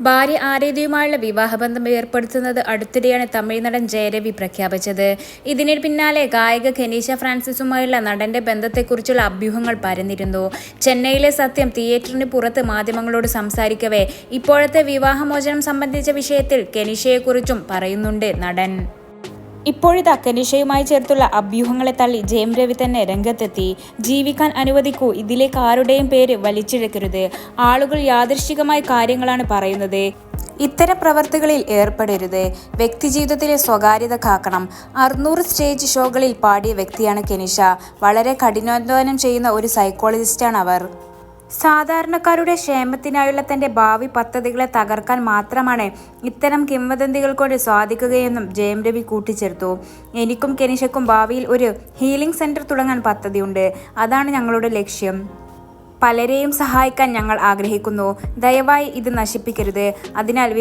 ഭാര്യ ആരതിയുമായുള്ള വിവാഹബന്ധം ഏർപ്പെടുത്തുന്നത് അടുത്തിടെയാണ് തമിഴ് നടൻ ജയരവി പ്രഖ്യാപിച്ചത്. ഇതിന് പിന്നാലെ ഗായിക ഖനീഷ ഫ്രാൻസിസുമായുള്ള നടന്റെ ബന്ധത്തെക്കുറിച്ചുള്ള അഭ്യൂഹങ്ങൾ പരന്നിരുന്നു. ചെന്നൈയിലെ സത്യം തിയേറ്ററിന് പുറത്ത് മാധ്യമങ്ങളോട് സംസാരിക്കവേ ഇപ്പോഴത്തെ വിവാഹമോചനം സംബന്ധിച്ച വിഷയത്തിൽ കെനീഷയെക്കുറിച്ചും പറയുന്നുണ്ട് നടൻ. ഇപ്പോഴിതാ കനിഷയുമായി ചേർത്തുള്ള അഭ്യൂഹങ്ങളെ തള്ളി ജയം രവി തന്നെ രംഗത്തെത്തി. ജീവിക്കാൻ അനുവദിക്കൂ ഇതിലേക്ക് ആരുടെയും പേര് വലിച്ചിഴക്കരുത് ആളുകൾ യാദൃശ്ചികമായ കാര്യങ്ങളാണ് പറയുന്നത്. ഇത്തരം പ്രവർത്തികളിൽ ഏർപ്പെടരുത്. വ്യക്തിജീവിതത്തിലെ സ്വകാര്യത കാക്കണം. അറുന്നൂറ് സ്റ്റേജ് ഷോകളിൽ പാടിയ വ്യക്തിയാണ് കെനിഷ. വളരെ കഠിനാധ്വാനം ചെയ്യുന്ന ഒരു സൈക്കോളജിസ്റ്റാണ് അവർ. സാധാരണക്കാരുടെ ക്ഷേമത്തിനായുള്ള തന്റെ ഭാവി പദ്ധതികളെ തകർക്കാൻ മാത്രമാണ് ഇത്തരം കിംവദന്തികൾ കൊണ്ട് സാധിക്കുകയെന്നും ജയം രവി കൂട്ടിച്ചേർത്തു. എനിക്കും കെനിഷക്കും ഭാവിയിൽ ഒരു ഹീലിംഗ് സെന്റർ തുടങ്ങാൻ പദ്ധതിയുണ്ട്. അതാണ് ഞങ്ങളുടെ ലക്ഷ്യം. പലരെയും സഹായിക്കാൻ ഞങ്ങൾ ആഗ്രഹിക്കുന്നു. ദയവായി ഇത് നശിപ്പിക്കരുത്. അതിനാൽ